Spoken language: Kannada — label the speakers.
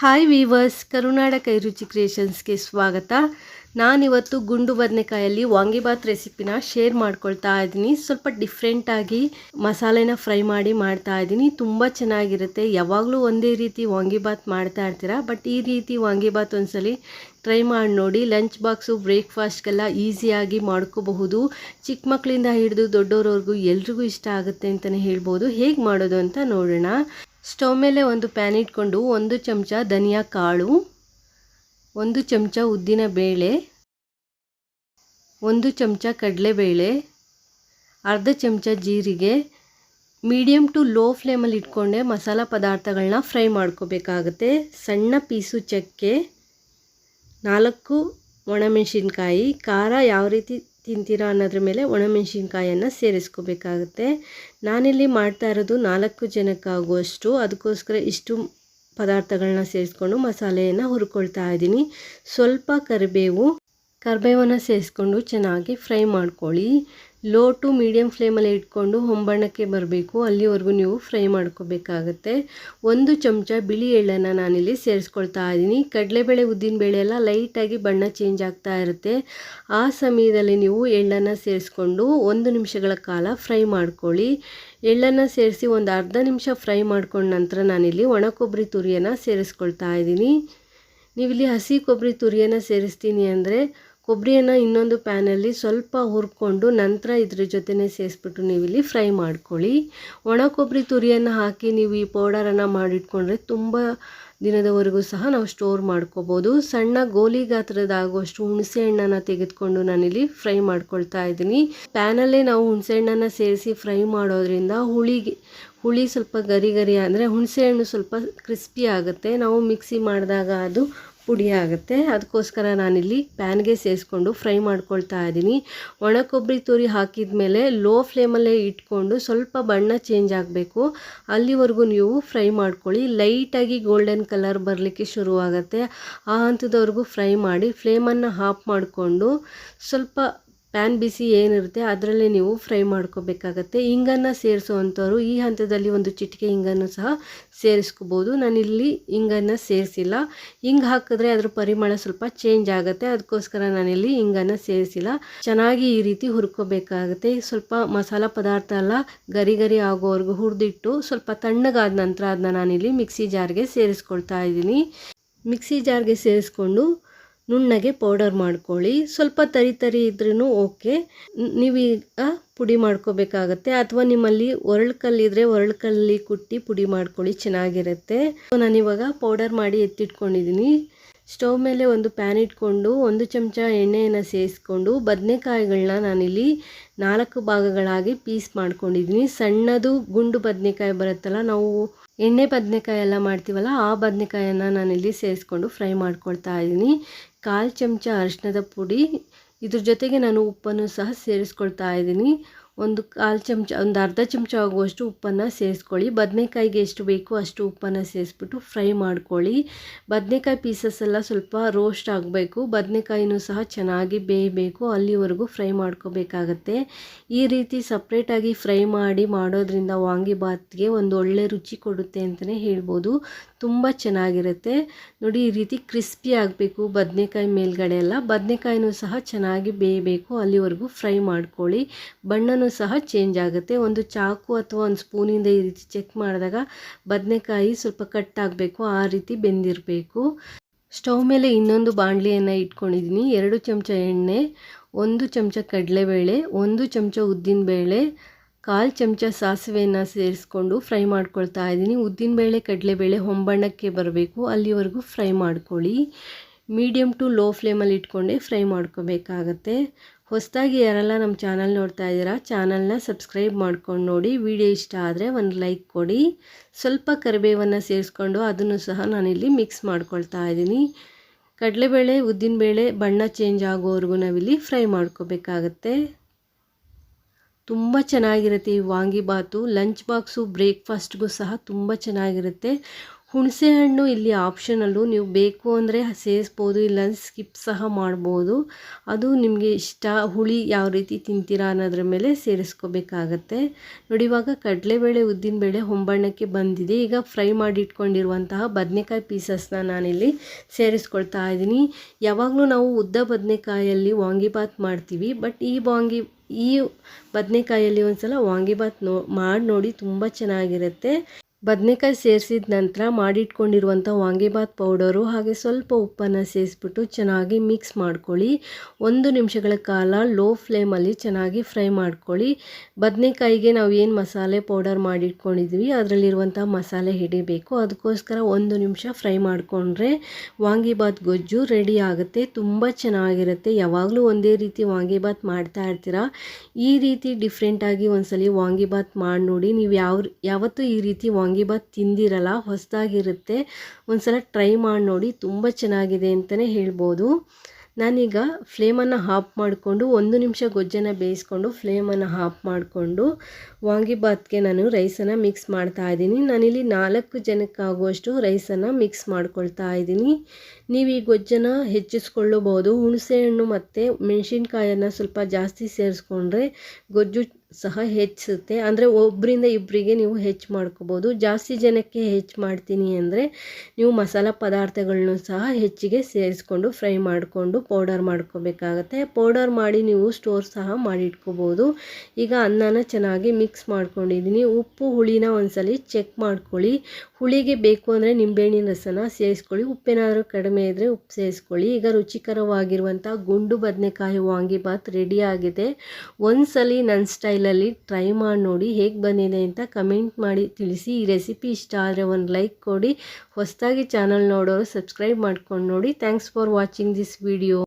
Speaker 1: ಹಾಯ್ ವೀವರ್ಸ್ ಕರುನಾಡ ಕೈರುಚಿ ಕ್ರಿಯೇಷನ್ಸ್ಗೆ ಸ್ವಾಗತ. ನಾನಿವತ್ತು ಗುಂಡು ಬದನೆಕಾಯಲ್ಲಿ ವಾಂಗಿಬಾತ್ ರೆಸಿಪಿನ ಶೇರ್ ಮಾಡ್ಕೊಳ್ತಾ ಇದ್ದೀನಿ. ಸ್ವಲ್ಪ ಡಿಫ್ರೆಂಟಾಗಿ ಮಸಾಲೆನ ಫ್ರೈ ಮಾಡಿ ಮಾಡ್ತಾ ಇದ್ದೀನಿ. ತುಂಬ ಚೆನ್ನಾಗಿರುತ್ತೆ. ಯಾವಾಗಲೂ ಒಂದೇ ರೀತಿ ವಾಂಗಿಬಾತ್ ಮಾಡ್ತಾ ಇರ್ತೀರಾ? ಬಟ್ ಈ ರೀತಿ ವಾಂಗಿಬಾತ್ ಒಂದ್ಸಲಿ ಟ್ರೈ ಮಾಡಿ ನೋಡಿ. ಲಂಚ್ ಬಾಕ್ಸು ಬ್ರೇಕ್ಫಾಸ್ಟ್ಗೆಲ್ಲ ಈಸಿಯಾಗಿ ಮಾಡ್ಕೋಬಹುದು. ಚಿಕ್ಕ ಮಕ್ಕಳಿಂದ ಹಿಡಿದು ದೊಡ್ಡವರವ್ರಿಗೂ ಎಲ್ರಿಗೂ ಇಷ್ಟ ಆಗುತ್ತೆ ಅಂತಲೇ ಹೇಳ್ಬೋದು. ಹೇಗೆ ಮಾಡೋದು ಅಂತ ನೋಡೋಣ. ಸ್ಟವ್ ಮೇಲೆ ಒಂದು ಪ್ಯಾನ್ ಇಟ್ಕೊಂಡು ಒಂದು ಚಮಚ ಧನಿಯಾ ಕಾಳು, ಒಂದು ಚಮಚ ಉದ್ದಿನ ಬೇಳೆ, ಒಂದು ಚಮಚ ಕಡಲೆಬೇಳೆ, ಅರ್ಧ ಚಮಚ ಜೀರಿಗೆ ಮೀಡಿಯಮ್ ಟು ಲೋ ಫ್ಲೇಮಲ್ಲಿ ಇಟ್ಕೊಂಡೆ ಮಸಾಲ ಪದಾರ್ಥಗಳನ್ನ ಫ್ರೈ ಮಾಡ್ಕೋಬೇಕಾಗತ್ತೆ. ಸಣ್ಣ ಪೀಸು ಚಕ್ಕೆ, ನಾಲ್ಕು ಒಣಮೆಣಸಿನ್ಕಾಯಿ ಖಾರ ಯಾವ ರೀತಿ ತಿಂತೀರಾ ಅನ್ನೋದ್ರ ಮೇಲೆ ಒಣಮೆಣಸಿನ್ಕಾಯನ್ನು ಸೇರಿಸ್ಕೋಬೇಕಾಗುತ್ತೆ. ನಾನಿಲ್ಲಿ ಮಾಡ್ತಾ ಇರೋದು ನಾಲ್ಕು ಜನಕ್ಕಾಗುವಷ್ಟು. ಅದಕ್ಕೋಸ್ಕರ ಇಷ್ಟು ಪದಾರ್ಥಗಳನ್ನ ಸೇರಿಸ್ಕೊಂಡು ಮಸಾಲೆಯನ್ನು ಹುರ್ಕೊಳ್ತಾ ಇದ್ದೀನಿ. ಸ್ವಲ್ಪ ಕರಿಬೇವು, ಕರಿಬೇವನ್ನು ಸೇರಿಸ್ಕೊಂಡು ಚೆನ್ನಾಗಿ ಫ್ರೈ ಮಾಡ್ಕೊಳ್ಳಿ. ಲೋ ಟು ಮೀಡಿಯಮ್ ಫ್ಲೇಮಲ್ಲಿ ಇಟ್ಕೊಂಡು ಹೊಂಬಣ್ಣಕ್ಕೆ ಬರಬೇಕು. ಅಲ್ಲಿವರೆಗೂ ನೀವು ಫ್ರೈ ಮಾಡ್ಕೋಬೇಕಾಗತ್ತೆ. ಒಂದು ಚಮಚ ಬಿಳಿ ಎಳ್ಳನ್ನು ನಾನಿಲ್ಲಿ ಸೇರಿಸ್ಕೊಳ್ತಾ ಇದ್ದೀನಿ. ಕಡಲೆಬೇಳೆ ಉದ್ದಿನಬೇಳೆ ಎಲ್ಲ ಲೈಟಾಗಿ ಬಣ್ಣ ಚೇಂಜ್ ಆಗ್ತಾ ಇರುತ್ತೆ. ಆ ಸಮಯದಲ್ಲಿ ನೀವು ಎಳ್ಳನ್ನು ಸೇರಿಸ್ಕೊಂಡು ಒಂದು ನಿಮಿಷಗಳ ಕಾಲ ಫ್ರೈ ಮಾಡ್ಕೊಳ್ಳಿ. ಎಳ್ಳನ್ನು ಸೇರಿಸಿ ಒಂದು ಅರ್ಧ ನಿಮಿಷ ಫ್ರೈ ಮಾಡ್ಕೊಂಡ ನಂತರ ನಾನಿಲ್ಲಿ ಒಣ ಕೊಬ್ಬರಿ ತುರಿಯನ್ನು ಸೇರಿಸ್ಕೊಳ್ತಾ ಇದ್ದೀನಿ. ನೀವಿಲ್ಲಿ ಹಸಿ ಕೊಬ್ಬರಿ ತುರಿಯನ್ನು ಸೇರಿಸ್ತೀನಿ ಅಂದರೆ ಕೊಬ್ಬರಿಯನ್ನು ಇನ್ನೊಂದು ಪ್ಯಾನಲ್ಲಿ ಸ್ವಲ್ಪ ಹುರ್ಕೊಂಡು ನಂತರ ಇದ್ರ ಜೊತೆನೇ ಸೇರಿಸ್ಬಿಟ್ಟು ನೀವಿಲ್ಲಿ ಫ್ರೈ ಮಾಡ್ಕೊಳ್ಳಿ. ಒಣ ಕೊಬ್ಬರಿ ತುರಿಯನ್ನು ಹಾಕಿ ನೀವು ಈ ಪೌಡರನ್ನು ಮಾಡಿಟ್ಕೊಂಡ್ರೆ ತುಂಬ ದಿನದವರೆಗೂ ಸಹ ನಾವು ಸ್ಟೋರ್ ಮಾಡ್ಕೋಬೋದು. ಸಣ್ಣ ಗೋಲಿ ಗಾತ್ರದಾಗುವಷ್ಟು ಹುಣಸೆ ಹಣ್ಣನ್ನು ತೆಗೆದುಕೊಂಡು ನಾನಿಲ್ಲಿ ಫ್ರೈ ಮಾಡ್ಕೊಳ್ತಾ ಇದ್ದೀನಿ. ಪ್ಯಾನಲ್ಲೇ ನಾವು ಹುಣಸೆ ಹಣ್ಣನ್ನು ಸೇರಿಸಿ ಫ್ರೈ ಮಾಡೋದ್ರಿಂದ ಹುಳಿಗೆ, ಹುಳಿ ಸ್ವಲ್ಪ ಗರಿ ಗರಿ ಅಂದರೆ ಹುಣಸೆ ಹಣ್ಣು ಸ್ವಲ್ಪ ಕ್ರಿಸ್ಪಿ ಆಗುತ್ತೆ. ನಾವು ಮಿಕ್ಸಿ ಮಾಡಿದಾಗ ಅದು ಪುಡಿ ಆಗುತ್ತೆ. ಅದಕ್ಕೋಸ್ಕರ ನಾನಿಲ್ಲಿ ಪ್ಯಾನ್ಗೆ ಸೇರಿಸ್ಕೊಂಡು ಫ್ರೈ ಮಾಡ್ಕೊಳ್ತಾ ಇದ್ದೀನಿ. ಒಣ ಕೊಬ್ಬರಿ ತುರಿ ಹಾಕಿದ ಮೇಲೆ ಲೋ ಫ್ಲೇಮಲ್ಲೇ ಇಟ್ಕೊಂಡು ಸ್ವಲ್ಪ ಬಣ್ಣ ಚೇಂಜ್ ಆಗಬೇಕು. ಅಲ್ಲಿವರೆಗೂ ನೀವು ಫ್ರೈ ಮಾಡ್ಕೊಳ್ಳಿ. ಲೈಟಾಗಿ ಗೋಲ್ಡನ್ ಕಲರ್ ಬರಲಿಕ್ಕೆ ಶುರುವಾಗುತ್ತೆ. ಆ ಹಂತದವರೆಗೂ ಫ್ರೈ ಮಾಡಿ ಫ್ಲೇಮನ್ನು ಆಫ್ ಮಾಡಿಕೊಂಡು ಸ್ವಲ್ಪ ಪ್ಯಾನ್ ಬಿಸಿ ಏನಿರುತ್ತೆ, ಅದರಲ್ಲೇ ನೀವು ಫ್ರೈ ಮಾಡ್ಕೋಬೇಕಾಗತ್ತೆ. ಹಿಂಗನ್ನು ಸೇರಿಸುವಂಥವ್ರು ಈ ಹಂತದಲ್ಲಿ ಒಂದು ಚಿಟಿಕೆ ಹಿಂಗನ್ನು ಸಹ ಸೇರಿಸ್ಕೋಬೋದು. ನಾನಿಲ್ಲಿ ಹಿಂಗನ್ನು ಸೇರಿಸಿಲ್ಲ. ಹಿಂಗೆ ಹಾಕಿದ್ರೆ ಅದ್ರ ಪರಿಮಳ ಸ್ವಲ್ಪ ಚೇಂಜ್ ಆಗುತ್ತೆ. ಅದಕ್ಕೋಸ್ಕರ ನಾನಿಲ್ಲಿ ಹಿಂಗನ್ನು ಸೇರಿಸಿಲ್ಲ. ಚೆನ್ನಾಗಿ ಈ ರೀತಿ ಹುರ್ಕೋಬೇಕಾಗುತ್ತೆ. ಸ್ವಲ್ಪ ಮಸಾಲ ಪದಾರ್ಥ ಎಲ್ಲ ಗರಿ ಗರಿ ಆಗೋವರೆಗೂ ಹುರಿದಿಟ್ಟು ಸ್ವಲ್ಪ ತಣ್ಣಗಾದ ನಂತರ ಅದನ್ನ ನಾನಿಲ್ಲಿ ಮಿಕ್ಸಿ ಜಾರ್ಗೆ ಸೇರಿಸ್ಕೊಳ್ತಾ ಇದ್ದೀನಿ. ಮಿಕ್ಸಿ ಜಾರ್ಗೆ ಸೇರಿಸ್ಕೊಂಡು ನುಣ್ಣಗೆ ಪೌಡರ್ ಮಾಡ್ಕೊಳ್ಳಿ. ಸ್ವಲ್ಪ ತರಿ ತರಿ ಇದ್ರೂ ಓಕೆ ನೀವೀಗ ಪುಡಿ ಮಾಡ್ಕೋಬೇಕಾಗತ್ತೆ. ಅಥವಾ ನಿಮ್ಮಲ್ಲಿ ಒರಳುಕಲ್ಲಿದ್ರೆ ಒರಳ್ಕಲ್ಲಿ ಕುಟ್ಟಿ ಪುಡಿ ಮಾಡ್ಕೊಳ್ಳಿ, ಚೆನ್ನಾಗಿರುತ್ತೆ. ನಾನಿವಾಗ ಪೌಡರ್ ಮಾಡಿ ಎತ್ತಿಟ್ಕೊಂಡಿದ್ದೀನಿ ಸ್ಟವ್ ಮೇಲೆ ಒಂದು ಪ್ಯಾನ್ ಇಟ್ಕೊಂಡು, ಒಂದು ಚಮಚ ಎಣ್ಣೆಯನ್ನು ಸೇರಿಸ್ಕೊಂಡು ಬದನೆಕಾಯಿಗಳನ್ನ ನಾನಿಲ್ಲಿ ನಾಲ್ಕು ಭಾಗಗಳಾಗಿ ಪೀಸ್ ಮಾಡ್ಕೊಂಡಿದ್ದೀನಿ ಸಣ್ಣದು ಗುಂಡು ಬದನೆಕಾಯಿ ಬರುತ್ತಲ್ಲ, ನಾವು ಎಣ್ಣೆ ಬದನೆಕಾಯಿ ಎಲ್ಲ ಮಾಡ್ತೀವಲ್ಲ, ಆ ಬದನೆಕಾಯನ್ನು ನಾನಿಲ್ಲಿ ಸೇರಿಸ್ಕೊಂಡು ಫ್ರೈ ಮಾಡ್ಕೊಳ್ತಾ ಇದ್ದೀನಿ ಕಾಲು ಚಮಚ ಅರಿಶಿನದ ಪುಡಿ. ಇದ್ರ ಜೊತೆಗೆ ನಾನು ಉಪ್ಪನ್ನು ಸಹ ಸೇರಿಸ್ಕೊಳ್ತಾ ಇದ್ದೀನಿ. ಒಂದು ಕಾಲು ಚಮಚ, ಒಂದು ಅರ್ಧ ಚಮಚ ಆಗುವಷ್ಟು ಉಪ್ಪನ್ನು ಸೇರಿಸ್ಕೊಳ್ಳಿ. ಬದನೆಕಾಯಿಗೆ ಎಷ್ಟು ಬೇಕು ಅಷ್ಟು ಉಪ್ಪನ್ನು ಸೇರಿಸ್ಬಿಟ್ಟು ಫ್ರೈ ಮಾಡ್ಕೊಳ್ಳಿ. ಬದನೆಕಾಯಿ ಪೀಸಸ್ ಎಲ್ಲ ಸ್ವಲ್ಪ ರೋಸ್ಟ್ ಆಗಬೇಕು. ಬದನೆಕಾಯಿನೂ ಸಹ ಚೆನ್ನಾಗಿ ಬೇಯಬೇಕು. ಅಲ್ಲಿವರೆಗೂ ಫ್ರೈ ಮಾಡ್ಕೋಬೇಕಾಗತ್ತೆ. ಈ ರೀತಿ ಸಪ್ರೇಟಾಗಿ ಫ್ರೈ ಮಾಡಿ ಮಾಡೋದ್ರಿಂದ ವಾಂಗಿಬಾತ್ಗೆ ಒಂದು ಒಳ್ಳೆ ರುಚಿ ಕೊಡುತ್ತೆ ಅಂತಲೇ ಹೇಳ್ಬೋದು. ತುಂಬ ಚೆನ್ನಾಗಿರುತ್ತೆ. ನೋಡಿ, ಈ ರೀತಿ ಕ್ರಿಸ್ಪಿ ಆಗಬೇಕು, ಬದನೆಕಾಯಿ ಮೇಲ್ಗಡೆ ಎಲ್ಲ. ಬದನೆಕಾಯಿನೂ ಸಹ ಚೆನ್ನಾಗಿ ಬೇಯಬೇಕು. ಅಲ್ಲಿವರೆಗೂ ಫ್ರೈ ಮಾಡ್ಕೊಳ್ಳಿ. ಬಣ್ಣನೂ ಸಹ ಚೇಂಜ್ ಆಗುತ್ತೆ. ಒಂದು ಚಾಕು ಅಥವಾ ಒಂದು ಸ್ಪೂನಿಂದ ಈ ರೀತಿ ಚೆಕ್ ಮಾಡಿದಾಗ ಬದನೆಕಾಯಿ ಸ್ವಲ್ಪ ಕಟ್ ಆಗಬೇಕು, ಆ ರೀತಿ ಬೆಂದಿರಬೇಕು. ಸ್ಟವ್ ಮೇಲೆ ಇನ್ನೊಂದು ಬಾಣಲಿಯನ್ನು ಇಟ್ಕೊಂಡಿದ್ದೀನಿ. ಎರಡು ಚಮಚ ಎಣ್ಣೆ, ಒಂದು ಚಮಚ ಕಡಲೆಬೇಳೆ, ಒಂದು ಚಮಚ ಉದ್ದಿನಬೇಳೆ ಕಾಲು ಚಮಚ ಸಾಸಿವೆಯನ್ನು ಸೇರಿಸ್ಕೊಂಡು ಫ್ರೈ ಮಾಡ್ಕೊಳ್ತಾ ಇದ್ದೀನಿ. ಉದ್ದಿನಬೇಳೆ ಕಡಲೆಬೇಳೆ ಹೊಂಬಣ್ಣಕ್ಕೆ ಬರಬೇಕು. ಅಲ್ಲಿವರೆಗೂ ಫ್ರೈ ಮಾಡ್ಕೊಳ್ಳಿ. ಮೀಡಿಯಮ್ ಟು ಲೋ ಫ್ಲೇಮಲ್ಲಿ ಇಟ್ಕೊಂಡೆ ಫ್ರೈ ಮಾಡ್ಕೋಬೇಕಾಗತ್ತೆ. ಹೊಸದಾಗಿ ಯಾರೆಲ್ಲ ನಮ್ಮ ಚಾನಲ್ ನೋಡ್ತಾ ಇದ್ದೀರಾ, ಚಾನಲ್ನ ಸಬ್ಸ್ಕ್ರೈಬ್ ಮಾಡ್ಕೊಂಡು ನೋಡಿ. ವಿಡಿಯೋ ಇಷ್ಟ ಆದರೆ ಒಂದು ಲೈಕ್ ಕೊಡಿ. ಸ್ವಲ್ಪ ಕರಿಬೇವನ್ನು ಸೇರಿಸ್ಕೊಂಡು ಅದನ್ನು ಸಹ ನಾನಿಲ್ಲಿ ಮಿಕ್ಸ್ ಮಾಡ್ಕೊಳ್ತಾ ಇದ್ದೀನಿ. ಕಡಲೆಬೇಳೆ ಉದ್ದಿನಬೇಳೆ ಬಣ್ಣ ಚೇಂಜ್ ಆಗೋವರೆಗೂ ನಾವಿಲ್ಲಿ ಫ್ರೈ ಮಾಡ್ಕೋಬೇಕಾಗತ್ತೆ. ತುಂಬ ಚೆನ್ನಾಗಿರುತ್ತೆ ಈ ವಾಂಗಿಬಾತು ಲಂಚ್ ಬಾಕ್ಸು, ಬ್ರೇಕ್ಫಾಸ್ಟ್ಗೂ ಸಹ ತುಂಬ ಚೆನ್ನಾಗಿರುತ್ತೆ. ಹುಣಸೆ ಹಣ್ಣು ಇಲ್ಲಿ ಆಪ್ಷನಲ್ಲು ನೀವು ಬೇಕು ಅಂದರೆ ಸೇರಿಸ್ಬೋದು ಇಲ್ಲ ಸ್ಕಿಪ್ ಸಹ ಮಾಡ್ಬೋದು. ಅದು ನಿಮಗೆ ಇಷ್ಟ, ಹುಳಿ ಯಾವ ರೀತಿ ತಿಂತೀರಾ ಅನ್ನೋದ್ರ ಮೇಲೆ ಸೇರಿಸ್ಕೋಬೇಕಾಗತ್ತೆ. ನೋಡಿ, ಇವಾಗ ಕಡಲೆಬೇಳೆ, ಉದ್ದಿನಬೇಳೆ ಹೊಂಬಣ್ಣಕ್ಕೆ ಬಂದಿದೆ. ಈಗ ಫ್ರೈ ಮಾಡಿ ಇಟ್ಕೊಂಡಿರುವಂತಹ ಬದನೆಕಾಯಿ ಪೀಸಸ್ನ ನಾನಿಲ್ಲಿ ಸೇರಿಸ್ಕೊಳ್ತಾ ಇದ್ದೀನಿ. ಯಾವಾಗಲೂ ನಾವು ಉದ್ದ ಬದನೆಕಾಯಲ್ಲಿ ವಾಂಗಿಬಾತ್ ಮಾಡ್ತೀವಿ, ಬಟ್ ಈ ವಾಂಗಿ ಈ ಬದನೆಕಾಯಲ್ಲಿ ಒಂದು ಸಲ ವಾಂಗಿಬಾತ್ ನೋ ಮಾಡಿ ನೋಡಿ ತುಂಬ ಚೆನ್ನಾಗಿರುತ್ತೆ. ಬದನೆಕಾಯಿ ಸೇರಿಸಿದ ನಂತರ ಮಾಡಿಟ್ಕೊಂಡಿರುವಂಥ ವಾಂಗಿಬಾತ್ ಪೌಡರು ಹಾಗೆ ಸ್ವಲ್ಪ ಉಪ್ಪನ್ನು ಸೇರಿಸ್ಬಿಟ್ಟು ಚೆನ್ನಾಗಿ ಮಿಕ್ಸ್ ಮಾಡ್ಕೊಳ್ಳಿ. ಒಂದು ನಿಮಿಷಗಳ ಕಾಲ ಲೋ ಫ್ಲೇಮಲ್ಲಿ ಚೆನ್ನಾಗಿ ಫ್ರೈ ಮಾಡ್ಕೊಳ್ಳಿ. ಬದನೆಕಾಯಿಗೆ ನಾವು ಏನು ಮಸಾಲೆ ಪೌಡರ್ ಮಾಡಿಟ್ಕೊಂಡಿದ್ವಿ, ಅದರಲ್ಲಿರುವಂಥ ಮಸಾಲೆ ಹಿಡಿಬೇಕು. ಅದಕ್ಕೋಸ್ಕರ ಒಂದು ನಿಮಿಷ ಫ್ರೈ ಮಾಡಿಕೊಂಡ್ರೆ ವಾಂಗಿಬಾತ್ ಗೊಜ್ಜು ರೆಡಿ ಆಗುತ್ತೆ, ತುಂಬ ಚೆನ್ನಾಗಿರುತ್ತೆ. ಯಾವಾಗಲೂ ಒಂದೇ ರೀತಿ ವಾಂಗಿಬಾತ್ ಮಾಡ್ತಾ ಇರ್ತೀರಾ? ಈ ರೀತಿ ಡಿಫ್ರೆಂಟಾಗಿ ಒಂದ್ಸಲಿ ವಾಂಗಿಬಾತ್ ಮಾಡಿ ನೋಡಿ, ನೀವು ಯಾವ ಯಾವತ್ತೂ ಈ ರೀತಿ ವಾಂಗಿಬಾತ್ ತಿಂದಿರಲ್ಲ, ಹೊಸದಾಗಿರುತ್ತೆ. ಒಂದ್ಸಲ ಟ್ರೈ ಮಾಡಿ ನೋಡಿ, ತುಂಬ ಚೆನ್ನಾಗಿದೆ ಅಂತಲೇ ಹೇಳ್ಬೋದು. ನಾನೀಗ ಫ್ಲೇಮನ್ನು ಹಾಫ್ ಮಾಡಿಕೊಂಡು, ಒಂದು ನಿಮಿಷ ಗೊಜ್ಜನ್ನು ಬೇಯಿಸ್ಕೊಂಡು ಫ್ಲೇಮನ್ನು ಹಾಫ್ ಮಾಡಿಕೊಂಡು ವಾಂಗಿಬಾತ್ಗೆ ನಾನು ರೈಸನ್ನು ಮಿಕ್ಸ್ ಮಾಡ್ತಾ ಇದ್ದೀನಿ. ನಾನಿಲ್ಲಿ ನಾಲ್ಕು ಜನಕ್ಕಾಗುವಷ್ಟು ರೈಸನ್ನು ಮಿಕ್ಸ್ ಮಾಡ್ಕೊಳ್ತಾ ಇದ್ದೀನಿ. ನೀವು ಈ ಗೊಜ್ಜನ್ನು ಹೆಚ್ಚಿಸ್ಕೊಳ್ಳಬಹುದು. ಹುಣಸೆಹಣ್ಣು ಮತ್ತು ಮೆಣಸಿನ್ಕಾಯನ್ನು ಸ್ವಲ್ಪ ಜಾಸ್ತಿ ಸೇರಿಸ್ಕೊಂಡ್ರೆ ಗೊಜ್ಜು ಸಹ ಹೆಚ್ಚಿಸುತ್ತೆ ಅಂದರೆ ಒಬ್ಬರಿಂದ ಇಬ್ಬರಿಗೆ ನೀವು ಹೆಚ್ಚು ಮಾಡ್ಕೋಬೋದು. ಜಾಸ್ತಿ ಜನಕ್ಕೆ ಹೆಚ್ಚು ಮಾಡ್ತೀನಿ ಅಂದರೆ ನೀವು ಮಸಾಲ ಪದಾರ್ಥಗಳನ್ನು ಸಹ ಹೆಚ್ಚಿಗೆ ಸೇರಿಸ್ಕೊಂಡು ಫ್ರೈ ಮಾಡಿಕೊಂಡು ಪೌಡರ್ ಮಾಡ್ಕೋಬೇಕಾಗತ್ತೆ. ಪೌಡರ್ ಮಾಡಿ ನೀವು ಸ್ಟೋರ್ ಸಹ ಮಾಡಿಟ್ಕೋಬೋದು. ಈಗ ಅನ್ನನ ಚೆನ್ನಾಗಿ ಮಿಕ್ಸ್ ಮಾಡ್ಕೊಂಡಿದ್ದೀನಿ. ಉಪ್ಪು, ಹುಳಿನ ಒಂದ್ಸಲಿ ಚೆಕ್ ಮಾಡ್ಕೊಳ್ಳಿ. ಹುಳಿಗೆ ಬೇಕು ಅಂದರೆ ನಿಂಬೆಹಣ್ಣಿನ ರಸನ ಸೇರಿಸ್ಕೊಳ್ಳಿ. ಉಪ್ಪೇನಾದರೂ ಕಡಿಮೆ ಇದ್ದರೆ ಉಪ್ಪು ಸೇರಿಸ್ಕೊಳ್ಳಿ. ಈಗ ರುಚಿಕರವಾಗಿರುವಂಥ ಗುಂಡು ಬದನೆಕಾಯಿ ವಾಂಗಿಬಾತ್ ರೆಡಿ ಆಗಿದೆ. ಒಂದ್ಸಲಿ ನನ್ನ ಸ್ಟೈಲಲ್ಲಿ ಟ್ರೈ ಮಾಡಿ ನೋಡಿ ಹೇಗೆ ಬಂದಿದೆ ಅಂತ ಕಮೆಂಟ್ ಮಾಡಿ ತಿಳಿಸಿ. ಈ ರೆಸಿಪಿ ಇಷ್ಟ ಆದರೆ ಒಂದು ಲೈಕ್ ಕೊಡಿ. ಹೊಸದಾಗಿ ಚಾನಲ್ ನೋಡೋರು ಸಬ್ಸ್ಕ್ರೈಬ್ ಮಾಡ್ಕೊಂಡು ನೋಡಿ. Thanks for watching this video